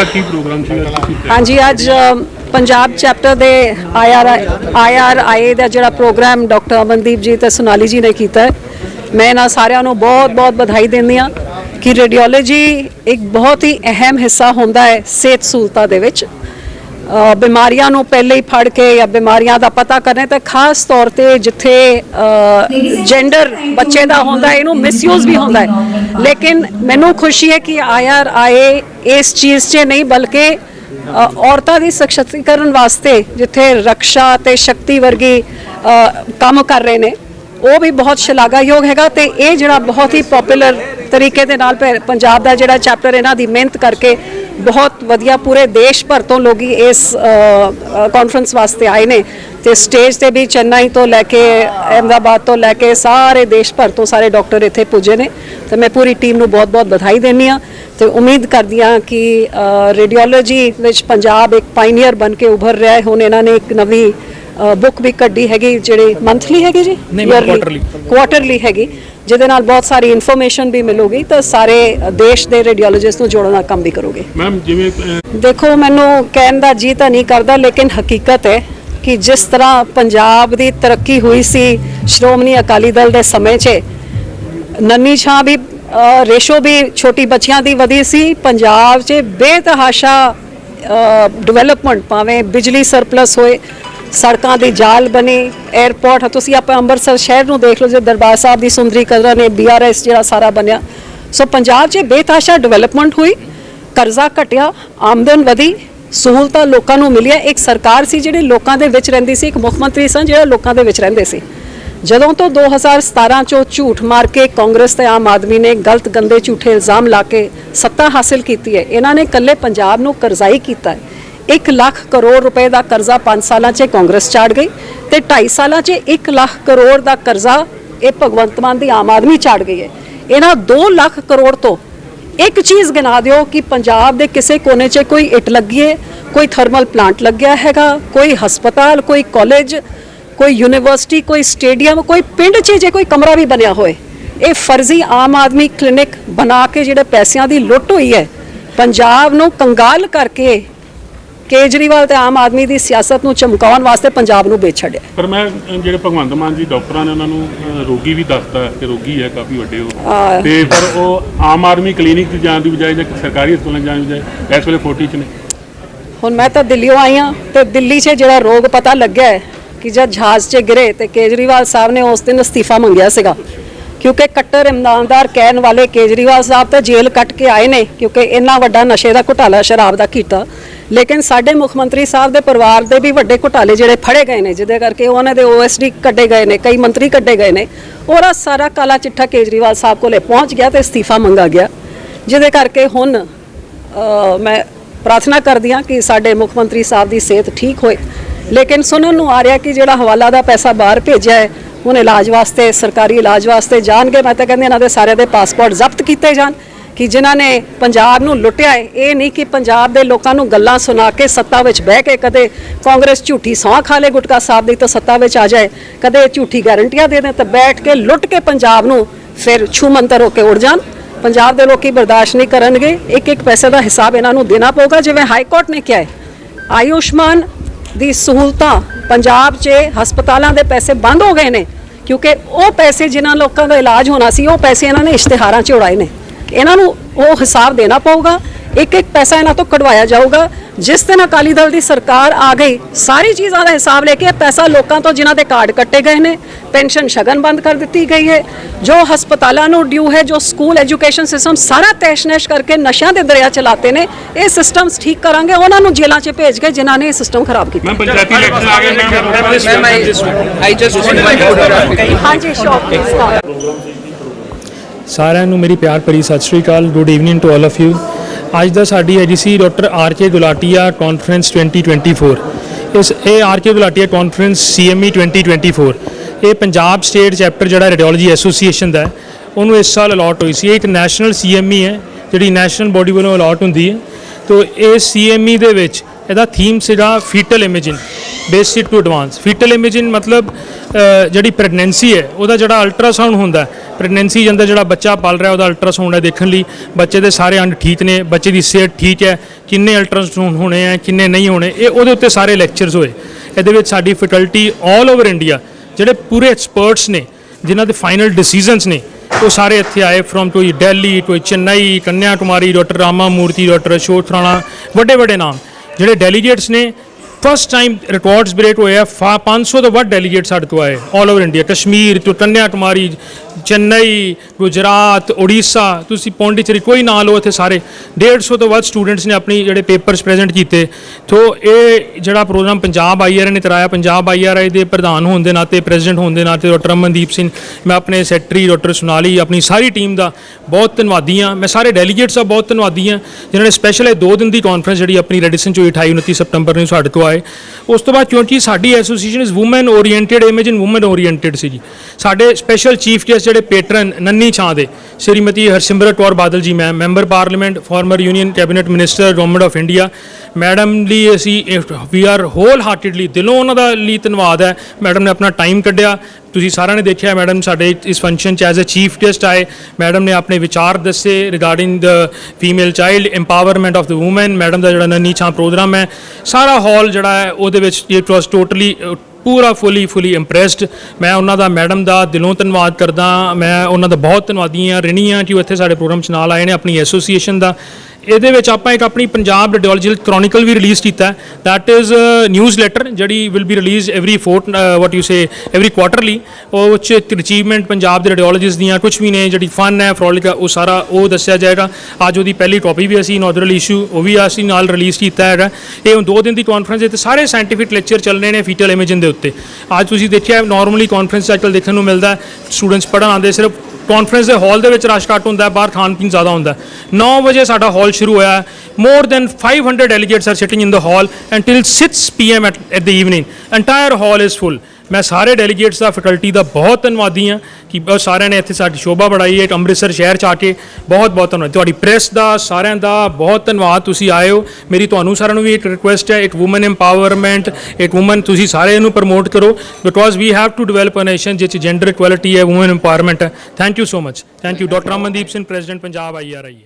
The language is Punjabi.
ਦਾ ਕੀ ਪ੍ਰੋਗਰਾਮ ਸੀਗਾ? ਤੁਸੀਂ ਹਾਂਜੀ ਅੱਜ ਅ, ਪੰਜਾਬ ਚੈਪਟਰ ਦੇ ਆਈਆਰ ਆਈਆਰਆਈ ਦਾ ਜਿਹੜਾ ਪ੍ਰੋਗਰਾਮ ਡਾਕਟਰ ਅਮਨਦੀਪ ਜੀ ਤੇ ਸੋਨਾਲੀ ਜੀ ਨੇ ਕੀਤਾ ਹੈ ਮੈਂ ਇਹਨਾਂ ਸਾਰਿਆਂ ਨੂੰ ਬਹੁਤ-ਬਹੁਤ ਵਧਾਈ ਦਿੰਦੀ ਹਾਂ ਕਿ ਰੇਡੀਓਲੋਜੀ ਇੱਕ ਬਹੁਤ ਹੀ ਅਹਿਮ ਹਿੱਸਾ ਹੁੰਦਾ ਹੈ ਸਿਹਤ ਸਹੂਲਤਾਂ ਦੇ ਵਿੱਚ। ਬਿਮਾਰੀਆਂ ਨੂੰ ਪਹਿਲੇ ਹੀ ਫੜ ਕੇ ਜਾਂ ਬਿਮਾਰੀਆਂ ਦਾ ਪਤਾ ਕਰਨੇ ਤੇ ਖਾਸ ਤੌਰ ਤੇ ਜਿੱਥੇ ਜੈਂਡਰ ਬੱਚੇ ਦਾ ਹੁੰਦਾ ਇਹਨੂੰ ਮਿਸਯੂਜ਼ ਵੀ ਹੁੰਦਾ ਹੈ। ਲੇਕਿਨ ਮੈਨੂੰ ਖੁਸ਼ੀ ਹੈ ਕਿ ਆਈਆਰਆਈ ਇਸ ਚੀਜ਼ 'ਚ ਨਹੀਂ, ਬਲਕਿ ਔਰਤਾਂ ਦੀ ਸਸ਼ਕਤੀਕਰਨ ਵਾਸਤੇ ਜਿੱਥੇ ਰਕਸ਼ਾ ਤੇ ਸ਼ਕਤੀ ਵਰਗੀ ਕੰਮ ਕਰ ਰਹੇ ਨੇ, ਉਹ ਵੀ ਬਹੁਤ ਸ਼ਲਾਘਾਯੋਗ ਹੈਗਾ ਤੇ ਇਹ ਜਿਹੜਾ ਬਹੁਤ ਹੀ ਪਪੂਲਰ ਤਰੀਕੇ ਦੇ ਨਾਲ ਪ- ਪੰਜਾਬ ਦਾ ਜਿਹੜਾ ਚੈਪਟਰ ਇਹਨਾਂ ਦੀ ਮਿਹਨਤ ਕਰਕੇ ਬਹੁਤ ਵਧੀਆ ਪੂਰੇ ਦੇਸ਼ ਭਰ ਤੋਂ ਲੋਕੀ ਇਸ ਕਾਨਫਰੰਸ ਵਾਸਤੇ ਆਏ ਨੇ ਤੇ ਸਟੇਜ ਤੇ ਵੀ ਚੇਨਈ ਤੋਂ ਲੈ ਕੇ, ਅਹਿਮਦਾਬਾਦ ਤੋਂ ਲੈ ਕੇ ਸਾਰੇ ਦੇਸ਼ ਭਰ ਤੋਂ ਸਾਰੇ ਡਾਕਟਰ ਇੱਥੇ ਪੁੱਜੇ ਨੇ ਤੇ ਮੈਂ ਪੂਰੀ ਟੀਮ ਨੂੰ ਬਹੁਤ-ਬਹੁਤ ਵਧਾਈ ਦਿੰਦੀ ਆ ਤੇ ਉਮੀਦ ਕਰਦੀ ਹਾਂ ਕਿ ਰੇਡੀਓਲੋਜੀ ਵਿੱਚ ਪੰਜਾਬ ਇੱਕ ਪਾਇਨੀਅਰ ਬਣ ਕੇ ਉੱਭਰ ਰਿਹਾ ਹੈ। ਹੁਣ ਇਹਨਾਂ ਨੇ ਇੱਕ ਨਵੀਂ ਬੁੱਕ ਵੀ ਕੱਢੀ ਹੈਗੀ ਜਿਹੜੀ ਮੰਥਲੀ ਹੈਗੀ ਜੀ? quarterly। ਕੁਆਟਰਲੀ ਹੈਗੀ ਜਿਹਦੇ ਨਾਲ ਬਹੁਤ ਸਾਰੀ ਇਨਫੋਰਮੇਸ਼ਨ ਵੀ ਮਿਲੂਗੀ ਤਾਂ ਸਾਰੇ ਦੇਸ਼ ਦੇ ਰੇਡੀਓਲੋਜਿਸਟ ਨੂੰ ਜੋੜਨ ਦਾ ਕੰਮ ਵੀ ਕਰੋਗੇ। ਮੈਮ ਜਿਵੇਂ ਦੇਖੋ ਮੈਨੂੰ ਕਹਿਣ ਦਾ ਜੀ ਤਾਂ ਨਹੀਂ ਕਰਦਾ ਲੇਕਿਨ ਹਕੀਕਤ ਹੈ ਕਿ ਜਿਸ ਤਰ੍ਹਾਂ ਪੰਜਾਬ ਦੀ ਤਰੱਕੀ ਹੋਈ ਸੀ ਸ਼੍ਰੋਮਣੀ ਅਕਾਲੀ ਦਲ ਦੇ ਸਮੇਂ 'ਚ ਨੰਨੀ ਛਾਂ ਵੀ ਰੇਸ਼ੋ ਵੀ ਛੋਟੀ ਬੱਚਿਆਂ ਦੀ ਵਧੀ ਸੀ ਪੰਜਾਬ 'ਚ ਬੇਤਹਾਸ਼ਾ ਡਿਵੈਲਪਮੈਂਟ ਭਾਵੇਂ ਬਿਜਲੀ ਸਰਪਲਸ ਹੋਏ ਸੜਕਾਂ ਦੀ ਜਾਲ ਬਣੇ 에ਅਰਪੋਰਟ ਤੁਸੀਂ ਆਪਾਂ ਅੰਮ੍ਰਿਤਸਰ ਸ਼ਹਿਰ ਨੂੰ ਦੇਖ ਲਓ, ਜੇ ਦਰਬਾਰ ਸਾਹਿਬ ਦੀ ਸੁੰਦਰੀ ਕਦਰਾਂ ਨੇ ਬੀਆਰਐਸ ਜਿਹੜਾ ਸਾਰਾ ਬਣਿਆ। ਸੋ ਪੰਜਾਬ 'ਚ ਬੇਤਹਾਸ਼ਾ ਡਿਵੈਲਪਮੈਂਟ ਹੋਈ, ਕਰਜ਼ਾ ਘਟਿਆ, ਆਮਦਨ ਵਧੀ, ਸਹੂਲਤਾਂ ਲੋਕਾਂ ਨੂੰ ਮਿਲੀਆਂ। ਇੱਕ ਸਰਕਾਰ ਸੀ ਜਿਹੜੀ ਲੋਕਾਂ ਦੇ ਵਿੱਚ ਰਹਿੰਦੀ ਸੀ, ਇੱਕ ਮੁੱਖ ਮੰਤਰੀ ਸਨ ਜਿਹੜਾ ਲੋਕਾਂ ਦੇ ਵਿੱਚ ਰਹਿੰਦੇ ਸੀ। ਜਦੋਂ ਤੋਂ 2017 ਚੋਂ ਝੂਠ ਮਾਰ ਕੇ ਕਾਂਗਰਸ ਤੇ ਆਮ ਆਦਮੀ ਨੇ ਗਲਤ, ਗੰਦੇ, ਝੂਠੇ ਇਲਜ਼ਾਮ ਲਾ ਕੇ ਸੱਤਾ ਹਾਸਿਲ ਕੀਤੀ ਹੈ, ਇਹਨਾਂ ਨੇ ਇਕੱਲੇ ਪੰਜਾਬ ਨੂੰ ਕਰਜ਼ਾਈ ਕੀਤਾ ਹੈ। 1 ਲੱਖ ਕਰੋੜ ਰੁਪਏ ਦਾ ਕਰਜ਼ਾ 5 ਸਾਲਾਂ 'ਚ ਕਾਂਗਰਸ ਚਾੜ ਗਈ ਤੇ 2.5 ਸਾਲਾਂ 'ਚ 1 ਲੱਖ ਕਰੋੜ ਦਾ ਕਰਜ਼ਾ ਇਹ ਭਗਵੰਤ ਮਾਨ ਦੀ ਆਮ ਆਦਮੀ ਚਾੜ ਗਈ ਹੈ। ਇਹਨਾਂ 2 ਲੱਖ ਕਰੋੜ ਤੋਂ ਇੱਕ ਚੀਜ਼ ਗਿਣਾ ਦਿਓ ਕਿ ਪੰਜਾਬ ਦੇ ਕਿਸੇ ਕੋਨੇ 'ਚ ਕੋਈ ਇੱਟ ਲੱਗੀ ਹੈ ਕੋਈ ਥਰਮਲ ਪਲਾਂਟ ਲੱਗਿਆ ਹੈਗਾ, ਕੋਈ ਹਸਪਤਾਲ, ਕੋਈ ਕਾਲਜ, ਕੋਈ ਯੂਨੀਵਰਸਿਟੀ, ਕੋਈ ਸਟੇਡੀਅਮ, ਕੋਈ ਪਿੰਡ 'ਚ ਜੇ ਕੋਈ ਕਮਰਾ ਵੀ ਬਣਿਆ ਹੋਏ, ਇਹ ਫਰਜ਼ੀ ਆਮ ਆਦਮੀ ਕਲੀਨਿਕ ਬਣਾ ਕੇ ਜਿਹੜੇ ਪੈਸਿਆਂ ਦੀ ਲੁੱਟ ਹੋਈ ਹੈ, ਪੰਜਾਬ ਨੂੰ ਕੰਗਾਲ ਕਰਕੇ ਕੇਜਰੀਵਾਲ ਤੇ ਆਮ ਆਦਮੀ ਦੀ ਸਿਆਸਤ ਨੂੰ ਚਮਕਾਉਣ ਵਾਸਤੇ ਪੰਜਾਬ ਨੂੰ ਵੇਚ ਛੱਡਿਆ। ਪਰ ਮੈਂ ਜਿਹੜੇ ਭਗਵੰਤ ਮਾਨ ਜੀ ਡਾਕਟਰਾਂ ਨੇ ਉਹਨਾਂ ਨੂੰ ਰੋਗੀ ਵੀ ਦੱਸਤਾ ਹੈ ਕਿ ਰੋਗੀ ਹੈ ਕਾਫੀ ਵੱਡੇ ਉਹ। ਤੇ ਪਰ ਉਹ ਆਮ ਆਦਮੀ ਕਲੀਨਿਕ 'ਚ ਜਾਣ ਦੀ ਬਜਾਏ ਜਾਂ ਸਰਕਾਰੀ ਹਸਪਤਾਲਾਂ ਜਾਣ ਦੀ ਬਜਾਏ ਇਸ ਵੇਲੇ 40 'ਚ ਨੇ। ਹੁਣ ਮੈਂ ਤਾਂ ਦਿੱਲੀੋਂ ਆਈ ਹਾਂ ਤੇ ਦਿੱਲੀ 'ਚ ਜਿਹੜਾ ਰੋਗ ਪਤਾ ਲੱਗਿਆ ਹੈ ਕਿ ਜਦ ਜਹਾਜ਼ 'ਚ ਗਿਰੇ ਤੇ ਕੇਜਰੀਵਾਲ ਸਾਹਿਬ ਨੇ ਉਸ ਦਿਨ ਅਸਤੀਫਾ ਮੰਗਿਆ ਸੀਗਾ। ਕਿਉਂਕਿ ਕੱਟਰ ਇਮਾਨਦਾਰ ਕਹਿਣ ਵਾਲੇ ਕੇਜਰੀਵਾਲ ਸਾਹਿਬ ਤਾਂ ਜੇਲ੍ਹ ਕੱਟ ਕੇ ਆਏ ਨੇ ਕਿਉਂਕਿ ਇੰਨਾ ਵੱਡਾ ਨਸ਼ੇ ਦਾ ਘੁਟਾਲਾ ਸ਼ਰਾਬ ਦਾ ਕੀਤਾ। ਲੇਕਿਨ ਸਾਡੇ ਮੁੱਖ ਮੰਤਰੀ ਸਾਹਿਬ ਦੇ ਪਰਿਵਾਰ ਦੇ ਵੀ ਵੱਡੇ ਘੁਟਾਲੇ ਜਿਹੜੇ ਫੜੇ ਗਏ ਨੇ, ਜਿਹਦੇ ਕਰਕੇ ਉਹਨਾਂ ਦੇ ਓਐਸਡੀ ਕੱਢੇ ਗਏ ਨੇ, ਕਈ ਮੰਤਰੀ ਕੱਢੇ ਗਏ ਨੇ। ਉਹਦਾ ਸਾਰਾ ਕਾਲਾ ਚਿੱਠਾ ਕੇਜਰੀਵਾਲ ਸਾਹਿਬ ਕੋਲੇ ਪਹੁੰਚ ਗਿਆ ਤੇ ਅਸਤੀਫਾ ਮੰਗਾ ਗਿਆ। ਜਿਹਦੇ ਕਰਕੇ ਹੁਣ ਮੈਂ ਪ੍ਰਾਰਥਨਾ ਕਰਦੀ ਹਾਂ ਕਿ ਸਾਡੇ ਮੁੱਖ ਮੰਤਰੀ ਸਾਹਿਬ ਦੀ ਸਿਹਤ ਠੀਕ ਹੋਏ। ਲੇਕਿਨ ਸੁਣਨ ਨੂੰ ਆ ਰਿਹਾ ਕਿ ਜਿਹੜਾ ਹਵਾਲਾ ਦਾ ਪੈਸਾ ਬਾਹਰ ਭੇਜਿਆ ਹੈ, ਹੁਣ ਇਲਾਜ ਵਾਸਤੇ, ਸਰਕਾਰੀ ਇਲਾਜ ਵਾਸਤੇ ਜਾਣਗੇ। ਮੈਂ ਤਾਂ ਕਹਿੰਦੀ ਇਹਨਾਂ ਦੇ ਸਾਰਿਆਂ ਦੇ ਪਾਸਪੋਰਟ ਜ਼ਬਤ ਕੀਤੇ ਜਾਣ। ਕਿ ਜਿਨ੍ਹਾਂ ਨੇ ਪੰਜਾਬ ਨੂੰ ਲੁੱਟਿਆ ਹੈ, ਇਹ ਨਹੀਂ ਕਿ ਪੰਜਾਬ ਦੇ ਲੋਕਾਂ ਨੂੰ ਗੱਲਾਂ ਸੁਣਾ ਕੇ ਸੱਤਾ ਵਿੱਚ ਬਹਿ ਕੇ ਕਦੇ ਕਾਂਗਰਸ ਝੂਠੀ ਸੌਂ ਖਾ ਲੇ ਗੁਟਕਾ ਸਾਹਿਬ ਦੀ ਤਾਂ ਸੱਤਾ ਵਿੱਚ ਆ ਜਾਏ, ਕਦੇ ਝੂਠੀ ਗਾਰੰਟੀਆਂ ਦੇ ਦੇ ਤਾਂ ਬੈਠ ਕੇ ਲੁੱਟ ਕੇ ਪੰਜਾਬ ਨੂੰ ਫਿਰ ਛੂਮੰਤਰ ਹੋ ਕੇ ਉੜ ਜਾਣ। ਪੰਜਾਬ ਦੇ ਲੋਕੀ ਬਰਦਾਸ਼ਤ ਨਹੀਂ ਕਰਨਗੇ ਇੱਕ ਇੱਕ ਪੈਸੇ ਦਾ ਹਿਸਾਬ ਇਹਨਾਂ ਨੂੰ ਦੇਣਾ ਪਊਗਾ, ਜਿਵੇਂ ਹਾਈ ਕੋਰਟ ਨੇ ਕਿਹਾ ਹੈ। ਆਯੁਸ਼ਮਾਨ ਦੀ ਸਹੂਲਤਾਂ ਪੰਜਾਬ 'ਚ ਹਸਪਤਾਲਾਂ ਦੇ ਪੈਸੇ ਬੰਦ ਹੋ ਗਏ ਨੇ, ਕਿਉਂਕਿ ਉਹ ਪੈਸੇ ਜਿਨ੍ਹਾਂ ਲੋਕਾਂ ਦਾ ਇਲਾਜ ਹੋਣਾ ਸੀ, ਉਹ ਪੈਸੇ ਇਹਨਾਂ ਨੇ ਇਸ਼ਤਿਹਾਰਾਂ 'ਚ ਉਡਾਏ ਨੇ। ਇਹਨਾਂ ਨੂੰ ਉਹ ਹਿਸਾਬ ਦੇਣਾ ਪਊਗਾ ਇੱਕ ਇੱਕ ਪੈਸਾ ਇਹਨਾਂ ਤੋਂ ਕਢਵਾਇਆ ਜਾਊਗਾ। ਜਿਸ ਦਿਨ ਅਕਾਲੀ ਦਲ ਦੀ ਸਰਕਾਰ ਆ ਗਈ ਸਾਰੀ ਚੀਜ਼ਾਂ ਦਾ ਹਿਸਾਬ ਲੈ ਕੇ ਪੈਸਾ ਲੋਕਾਂ ਤੋਂ ਜਿਨ੍ਹਾਂ ਦੇ ਕਾਰਡ ਕੱਟੇ ਗਏ ਨੇ ਪੈਨਸ਼ਨ ਸ਼ਗਨ ਬੰਦ ਕਰ ਦਿੱਤੀ ਗਈ ਹੈ। ਜੋ ਹਸਪਤਾਲਾਂ ਨੂੰ ਡਿਊ ਹੈ ਜੋ ਸਕੂਲ ਐਜੂਕੇਸ਼ਨ ਸਿਸਟਮ ਸਾਰਾ ਤੈਸ਼-ਨੈਸ਼ ਕਰਕੇ ਨਸ਼ਿਆਂ ਦੇ ਦਰਿਆ ਚਲਾਤੇ ਨੇ ਇਹ ਸਿਸਟਮਸ ਠੀਕ ਕਰਾਂਗੇ ਉਹਨਾਂ ਨੂੰ ਜੇਲ੍ਹਾਂ 'ਚ ਭੇਜ ਕੇ ਜਿਨ੍ਹਾਂ ਨੇ ਇਹ ਸਿਸਟਮ ਖਰਾਬ ਕੀਤਾ। ਮੈਂ ਪੰਚਾਇਤੀ ਇਲੈਕਸ਼ਨ ਆ ਗਏ ਮੈਂ my photograph. ਹਾਂਜੀ ਸ਼ੋਪ ਸਾਰਿਆਂ ਨੂੰ ਮੇਰੀ ਪਿਆਰ ਭਰੀ ਸਤਿ ਸ਼੍ਰੀ ਅਕਾਲ good evening to all of you ਅੱਜ ਦਾ ਸਾਡੀ ਹੈ ਜੀ ਸੀ doctor R K Gulatia conference 2024 ਇਸ, ਇਹ ਆਰ ਕੇ ਗੁਲਾਟੀਆ ਕਾਨਫਰੰਸ ਸੀਐਮਈ 2024 ਇਹ ਪੰਜਾਬ ਸਟੇਟ ਚੈਪਟਰ ਜਿਹੜਾ ਰੇਡੀਓਲੋਜੀ ਐਸੋਸੀਏਸ਼ਨ ਦਾ ਉਹਨੂੰ ਇਸ ਸਾਲ ਅਲਾਟ ਹੋਈ ਸੀ। ਇਹ ਇੱਕ ਨੈਸ਼ਨਲ ਸੀਐਮਈ ਹੈ, ਜਿਹੜੀ ਨੈਸ਼ਨਲ ਬੋਡੀ ਵੱਲੋਂ ਅਲਾਟ ਹੁੰਦੀ ਹੈ। ਤੋ ਇਹ ਸੀਐਮਈ ਦੇ ਵਿੱਚ ਇਹਦਾ ਥੀਮ ਸੀਗਾ fetal imaging basic to advance fetal imaging ਮਤਲਬ ਜਿਹੜੀ ਪ੍ਰੈਗਨੈਂਸੀ ਹੈ, ਉਹਦਾ ਜਿਹੜਾ ਅਲਟਰਾਸਾਊਂਡ ਹੁੰਦਾ ਪ੍ਰੈਗਨੈਂਸੀ ਦੇ ਅੰਦਰ ਜਿਹੜਾ ਬੱਚਾ ਪਲ ਰਿਹਾ, ਉਹਦਾ ਅਲਟਰਾਸਾਊਂਡ ਹੈ ਦੇਖਣ ਲਈ। ਬੱਚੇ ਦੇ ਸਾਰੇ ਅੰਡ ਠੀਕ ਨੇ, ਬੱਚੇ ਦੀ ਸਿਹਤ ਠੀਕ ਹੈ। ਕਿੰਨੇ ਅਲਟਰਾਸਾਊਂਡ ਹੋਣੇ ਆ ਕਿੰਨੇ ਨਹੀਂ ਹੋਣੇ, ਇਹ ਉਹਦੇ ਉੱਤੇ ਸਾਰੇ ਲੈਕਚਰਸ ਹੋਏ। ਇਹਦੇ ਵਿੱਚ ਸਾਡੀ ਫੈਕਲਟੀ ਆਲ ਓਵਰ ਇੰਡੀਆ ਜਿਹੜੇ ਪੂਰੇ ਐਕਸਪਰਟਸ ਨੇ, ਜਿਨ੍ਹਾਂ ਦੇ ਫਾਈਨਲ ਡਿਸੀਜਨਸ ਨੇ, ਉਹ ਸਾਰੇ ਇੱਥੇ ਆਏ ਫਰੋਮ ਕੋਈ ਦਿੱਲੀ ਕੋਈ ਚੇਨਈ ਕੰਨਿਆ ਕੁਮਾਰੀ ਡਾਕਟਰ ਰਾਮਾ ਮੂਰਤੀ ਡਾਕਟਰ ਅਸ਼ੋਕ ਰਾਣਾ ਵੱਡੇ ਵੱਡੇ ਨਾਮ। ਜਿਹੜੇ ਡੈਲੀਗੇਟਸ ਨੇ ਫਸਟ ਟਾਈਮ ਰਿਕਾਰਡਸ ਬ੍ਰੇਕ ਹੋਇਆ 500 ਤੋਂ ਵੱਧ ਡੈਲੀਗੇਟ ਸਾਡੇ ਤੋਂ ਆਏ 올 ਓਵਰ ਇੰਡੀਆ ਕਸ਼ਮੀਰ ਤੋਂ ਕੰਨਿਆ ਕੁਮਾਰੀ ਚੇਨਈ, ਗੁਜਰਾਤ, ਉੜੀਸਾ, ਤੁਸੀਂ ਪੌਂਡੀਚੇਰੀ ਕੋਈ ਨਾ ਲਓ ਇੱਥੇ ਸਾਰੇ। 150 ਤੋਂ ਵੱਧ ਸਟੂਡੈਂਟਸ ਨੇ ਆਪਣੀ ਜਿਹੜੇ ਪੇਪਰਸ ਪ੍ਰੈਜ਼ੈਂਟ ਕੀਤੇ। ਤੋਂ ਇਹ ਜਿਹੜਾ ਪ੍ਰੋਗਰਾਮ ਪੰਜਾਬ ਆਈਆਰ ਨੇ ਤਰਾਇਆ ਪੰਜਾਬ ਆਈਆਰਆਈ ਦੇ ਪ੍ਰਧਾਨ ਹੋਣ ਦੇ ਨਾਤੇ ਪ੍ਰੈਜ਼ੀਡੈਂਟ ਹੋਣ ਦੇ ਨਾਤੇ, ਡਾਕਟਰ ਅਮਨਦੀਪ ਸਿੰਘ, ਮੈਂ ਆਪਣੇ ਸੈਕਟਰੀ ਡਾਕਟਰ ਸੁਨਾਲੀ, ਆਪਣੀ ਸਾਰੀ ਟੀਮ ਦਾ ਬਹੁਤ ਧੰਨਵਾਦੀ ਹਾਂ। ਮੈਂ ਸਾਰੇ ਡੈਲੀਗੇਟਸ ਦਾ ਬਹੁਤ ਧੰਨਵਾਦੀ ਹਾਂ, ਜਿਨ੍ਹਾਂ ਨੇ ਸਪੈਸ਼ਲ ਇਹ ਦੋ ਦਿਨ ਦੀ ਕਾਨਫਰੰਸ ਜਿਹੜੀ ਆਪਣੀ ਰੈਡੀਸਨ ਚੋਂ 28 29 ਸਤੰਬਰ ਨੂੰ ਸਾਡੇ ਤੋਂ ਆਏ। ਉਸ ਤੋਂ ਬਾਅਦ ਕਿਉਂਕਿ ਸਾਡੀ association is woman oriented image in woman oriented ਸੀ ਜੀ ਸਾਡੇ ਸਪੈਸ਼ਲ ਚੀਫ ਗੈਸਟ ਜਿਹੜੇ ਪੇਟਰਨ ਨੰਨੀ ਛਾਂ ਦੇ, Shrimati Harsimrat Kaur Badal ji ma'am member parliament farmer union cabinet minister government of India madam ਲਈ ਅਸੀਂ ਵੀ ਆਰ ਹੋਲ ਹਾਰਟedly ਦਿਲੋਂ ਉਹਨਾਂ ਦਾ ਲਈ ਧੰਨਵਾਦ ਹੈ। ਮੈਡਮ ਨੇ ਆਪਣਾ ਟਾਈਮ ਕੱਢਿਆ। ਤੁਸੀਂ ਸਾਰਿਆਂ ਨੇ ਦੇਖਿਆ ਮੈਡਮ ਸਾਡੇ ਇਸ ਫੰਕਸ਼ਨ 'ਚ ਐਜ਼ ਅ ਚੀਫ ਗੈਸਟ ਆਏ। ਮੈਡਮ ਨੇ ਆਪਣੇ ਵਿਚਾਰ ਦੱਸੇ regarding the female child empowerment of the woman madam ਦਾ ਜਿਹੜਾ ਨੰਨੀ ਛਾਂ ਪ੍ਰੋਗਰਾਮ ਹੈ, ਸਾਰਾ ਹਾਲ ਜਿਹੜਾ ਹੈ, ਉਹਦੇ ਵਿੱਚ ਇਟ ਵਾਸ ਟੋਟਲੀ ਪੂਰਾ ਫੁੱਲੀ ਫੁੱਲੀ ਇੰਪ੍ਰੈਸਡ ਮੈਂ ਉਹਨਾਂ ਦਾ ਮੈਡਮ ਦਾ ਦਿਲੋਂ ਧੰਨਵਾਦ ਕਰਦਾ। ਮੈਂ ਉਹਨਾਂ ਦਾ ਬਹੁਤ ਧੰਨਵਾਦੀ ਹਾਂ। ਰਿਣੀ ਹਾਂ ਕਿ ਉਹ ਇੱਥੇ ਸਾਡੇ ਪ੍ਰੋਗਰਾਮ 'ਚ ਨਾਲ ਆਏ ਨੇ, ਆਪਣੀ ਐਸੋਸੀਏਸ਼ਨ ਦਾ। ਇਹਦੇ ਵਿੱਚ ਆਪਾਂ ਇੱਕ ਆਪਣੀ ਪੰਜਾਬ ਰੇਡੀਓਲੋਜੀ ਕ੍ਰੋਨਿਕਲ ਵੀ ਰਿਲੀਜ਼ ਕੀਤਾ ਦੈਟ ਇਜ਼ ਨਿਊਜ਼ ਲੈਟਰ ਜਿਹੜੀ will be release every fort what you say every quarterly ਉਹ ਵਿੱਚ ਅਚੀਵਮੈਂਟ ਪੰਜਾਬ ਦੇ ਰੇਡੀਓਲੋਜਿਸਟ ਦੀਆਂ ਕੁਝ ਵੀ ਨੇ, ਜਿਹੜੀ ਫਨ ਹੈ ਫਰੋਲਿਕ ਉਹ ਸਾਰਾ ਉਹ ਦੱਸਿਆ ਜਾਏਗਾ। ਅੱਜ ਉਹਦੀ ਪਹਿਲੀ ਕਾਪੀ ਵੀ ਅਸੀਂ ਇਨੋਗਰਲ ਇਸ਼ੂ ਉਹ ਵੀ ਅਸੀਂ ਨਾਲ ਰਿਲੀਜ਼ ਕੀਤਾ ਹੈਗਾ। ਇਹ ਹੁਣ ਦੋ ਦਿਨ ਦੀ ਕਾਨਫਰੰਸ ਹੈ, ਤੇ ਸਾਰੇ ਸਾਇੰਟੀਫਿਕ ਲੈਕਚਰ ਚੱਲ ਰਹੇ ਨੇ ਫੀਟਲ ਇਮੇਜਨ ਦੇ ਉੱਤੇ। ਅੱਜ ਤੁਸੀਂ ਦੇਖਿਆ ਨਾਰਮਲੀ ਕਾਨਫਰੰਸ ਅੱਜ ਅੱਜਕੱਲ ਦੇਖਣ ਨੂੰ ਮਿਲਦਾ ਸਟੂਡੈਂਟਸ ਪੜ੍ਹਨ ਆਉਂਦੇ, ਸਿਰਫ ਕਾਨਫਰੰਸ ਦੇ ਹਾਲ ਦੇ ਵਿੱਚ ਰਸ਼ ਘੱਟ ਹੁੰਦਾ ਹੈ, ਬਾਹਰ ਖਾਣ ਪੀਣ ਜ਼ਿਆਦਾ ਹੁੰਦਾ ਹੈ। 9 ਵਜੇ ਸਾਡਾ ਹਾਲ ਸ਼ੁਰੂ ਹੋਇਆ ਹੈ। More than 500 delegates are sitting in the hall until 6 pm at at the evening. Entire hall is full ਮੈਂ ਸਾਰੇ ਡੈਲੀਗੇਟਸ ਦਾ ਫੈਕਲਟੀ ਦਾ ਬਹੁਤ ਧੰਨਵਾਦੀ ਹਾਂ ਕਿ ਉਹ ਸਾਰਿਆਂ ਨੇ ਇੱਥੇ ਸਾਡੀ ਸ਼ੋਭਾ ਬੜਾਈ ਹੈ, ਇੱਕ ਅੰਮ੍ਰਿਤਸਰ ਸ਼ਹਿਰ ਚ ਆ ਕੇ ਬਹੁਤ ਬਹੁਤ ਧੰਨਵਾਦ। ਤੁਹਾਡੀ ਪ੍ਰੈਸ ਦਾ, ਸਾਰਿਆਂ ਦਾ ਬਹੁਤ ਧੰਨਵਾਦ, ਤੁਸੀਂ ਆਏ ਹੋ। ਮੇਰੀ ਤੁਹਾਨੂੰ ਸਾਰਿਆਂ ਨੂੰ ਵੀ ਇੱਕ ਰਿਕੁਐਸਟ ਹੈ, ਇੱਕ ਔਮਨ ਐਮਪਾਵਰਮੈਂਟ ਇੱਕ ਔਮਨ ਤੁਸੀਂ ਸਾਰੇ ਇਹਨੂੰ ਪ੍ਰਮੋਟ ਕਰੋ because we have to develop a nation ਜਿਸ ਜੈਂਡਰ ਇਕੁਐਲਿਟੀ ਹੈ ਔਮਨ ਐਮਪਾਵਰਮੈਂਟ ਹੈ। Thank you so much thank you doctor Amandeep Singh president Punjab IRI